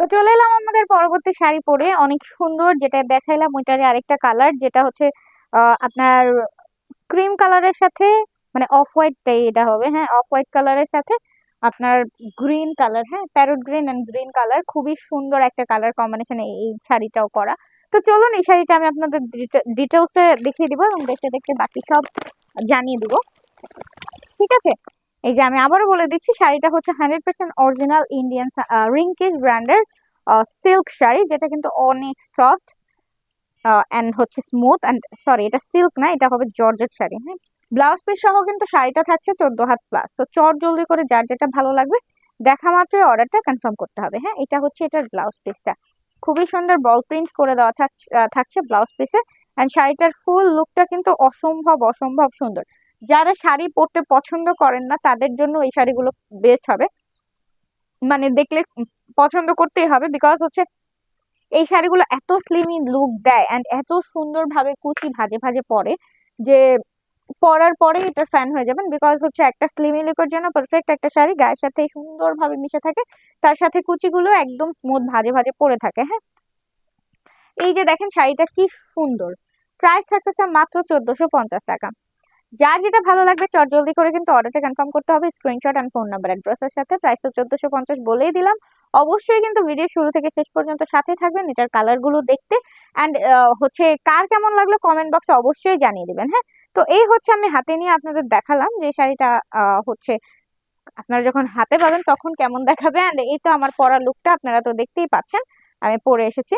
তো চলে এলাম আমাদের পরবর্তী শাড়ি পরে। অনেক সুন্দর যেটা দেখাইলাম, ওইটারই আরেকটা কালার যেটা হচ্ছে আপনার ক্রিম কালারের সাথে মানে অফ হোয়াইটটাই এটা হবে হ্যাঁ অফ হোয়াইট কালারের সাথে আপনার গ্রিন কালার হ্যাঁ parrot green and green colour খুবই সুন্দর একটা কালার কম্বিনেশন এই শাড়িটাও করা। তো চলুন, এই শাড়িটা আমি আপনাদের ডিটেলসে দেখিয়ে দিব এবং দেখতে দেখতে বাকি সব জানিয়ে দিব। ঠিক আছে? এই যে আমি আবারও বলে দিচ্ছি, শাড়িটা হচ্ছে হান্ড্রেড পার্সেন্ট অরিজিনাল ইন্ডিয়ান রিঙ্কিশ ব্র্যান্ডের সিল্ক শাড়ি, যেটা কিন্তু অনেক সফট অ্যান্ড হচ্ছে স্মুথ অ্যান্ড সরি এটা সিল্ক না, এটা হবে জর্জেট শাড়ি হ্যাঁ? ব্লাউজ পিস সহ কিন্তু শাড়িটা থাকছে চোদ্দ হাত প্লাস তো চট জলদি করে যার যেটা ভালো লাগবে, দেখা মাত্রই অর্ডারটা কনফার্ম করতে হবে হ্যাঁ? এটা হচ্ছে এটার ব্লাউজ পিসটা খুবই সুন্দর বল প্রিন্ট করে দেওয়া থাকছে ব্লাউজ পিসে অ্যান্ড শাড়িটার ফুল লুকটা কিন্তু অসম্ভব অসম্ভব সুন্দর। যারা শাড়ি পরতে পছন্দ করেন না, তাদের জন্য এই শাড়িগুলো বেস্ট হবে। মানে দেখলে পছন্দ করতেই হবে বিকজ হচ্ছে এই শাড়িগুলো এত স্লিমি লুক দেয় অ্যান্ড এত সুন্দর ভাবে কুচি ভাজে ভাজে পরে যে পরার পরে এটা ফ্যান হয়ে যাবেন বিকজ হচ্ছে একটা স্লিমি লুকের জন্য পারফেক্ট একটা শাড়ি গায়ের সাথে সুন্দর ভাবে মিশে থাকে, তার সাথে কুচিগুলো একদম স্মুথ ভাজে ভাজে পরে থাকে হ্যাঁ? এই যে দেখেন শাড়িটা কি সুন্দর। প্রাইস থাকতেছে মাত্র চোদ্দশো পঞ্চাশ টাকা। যার যেটা ভালো লাগবে চট জলদি করে কিন্তু অর্ডারটা কনফার্ম করতে হবে। স্ক্রিনশট অ্যান্ড ফোন নাম্বার অ্যাড্রেসের সাথে। প্রাইস তো চোদ্দশো পঞ্চাশ বলেই দিলাম। অবশ্যই কিন্তু ভিডিও শুরু থেকে শেষ পর্যন্ত সাথে থাকবেন, এটার কালারগুলো দেখতে। অ্যান্ড হচ্ছে কার কেমন লাগল কমেন্ট বক্সে অবশ্যই জানিয়ে দিবেন হ্যাঁ? তো এই হচ্ছে আমি হাতে নিয়ে আপনাদের দেখালাম যে শাড়িটা হচ্ছে আপনারা যখন হাতে পাবেন তখন কেমন দেখাবে। অ্যান্ড এই তো আমার পরা লুকটা আপনারা তো দেখতেই পাচ্ছেন, আমি পরে এসেছি।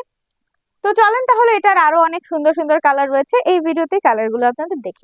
তো চলেন তাহলে এটার আরও অনেক সুন্দর সুন্দর কালার রয়েছে। এই ভিডিওতে কালারগুলো আপনাদের দেখিয়ে